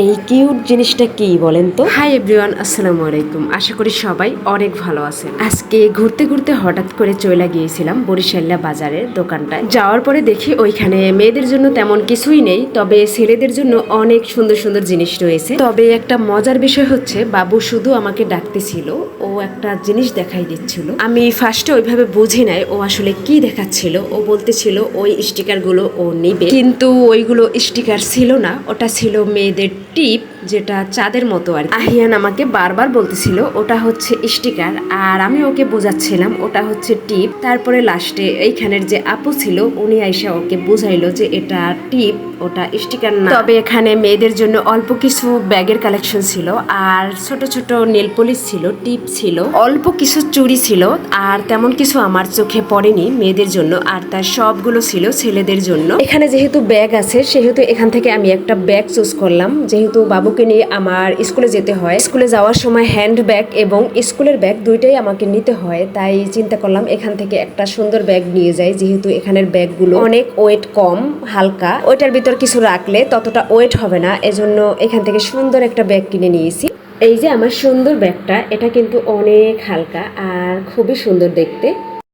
এই কিউট জিনিসটা কি বলেন তো? হাই এভরিওয়ান আসসালামু আলাইকুম। আশা করি সবাই অনেক ভালো আছেন। আজকে ঘুরতে ঘুরতে হঠাৎ করে চলে গিয়েছিলাম বরিশাল্লা বাজারের দোকানটায়। যাওয়ার পরে দেখি ওইখানে মেয়েদের জন্য তেমন কিছুই নেই, তবে ছেলেদের জন্য অনেক সুন্দর সুন্দর জিনিস রয়েছে। তবে একটা মজার বিষয় হচ্ছে, বাবু শুধু আমাকে ডাকতেছিল, ও একটা জিনিস দেখাই দিচ্ছিল। আমি ফার্স্টে ওইভাবে বুঝি নাই, ও আসলে কি দেখাচ্ছিল। ও বলতেছিল ওই স্টিকারগুলো ও নিবে। কিন্তু ওইগুলো স্টিকার ছিল না, ওটা ছিল মেয়েদের টিপ যেটা চাঁদের মতো আর আহিয়ান আমাকে বারবার বলতেছিল, ওটা হচ্ছে স্টিকার। আর আমি ওকে বোঝাচ্ছিলাম, ওটা হচ্ছে টিপ। তারপরে লাস্টে এইখানের যে আপু ছিল, উনি আইসা ওকে বুঝাইলো যে এটা টিপ, ওটা স্টিকার না। তবে এখানে মেয়েদের জন্য অল্প কিছু ব্যাগের কালেকশন ছিল, আর ছোট ছোট নেল পলিশ ছিল, টিপ ছিল, অল্প কিছু চুরি ছিল, আর তেমন কিছু আমার চোখে পড়েনি মেয়েদের জন্য, আর তার সবগুলো ছিল ছেলেদের জন্য। এখানে যেহেতু ব্যাগ আছে, সেহেতু এখান থেকে আমি একটা ব্যাগ চুজ করলাম। যেহেতু বাবুকে নিয়ে আমার স্কুলে যেতে হয়। স্কুলে যাওয়ার সময় হ্যান্ড ব্যাগ এবং স্কুলের ব্যাগ দুইটাই আমাকে নিতে হয়। তাই চিন্তা করলাম এখান থেকে একটা সুন্দর ব্যাগ নিয়ে যাই, যেহেতু এখানের ব্যাগগুলো অনেক ওয়েট কম, হালকা। ওইটার ভিতর কিছু রাখলে ততটা ওয়েট হবে না। এজন্য এখান থেকে সুন্দর একটা ব্যাগ কিনে নিয়েছি। এই যে আমার সুন্দর ব্যাগটা এটা কিন্তু অনেক হালকা আর খুবই সুন্দর দেখতে।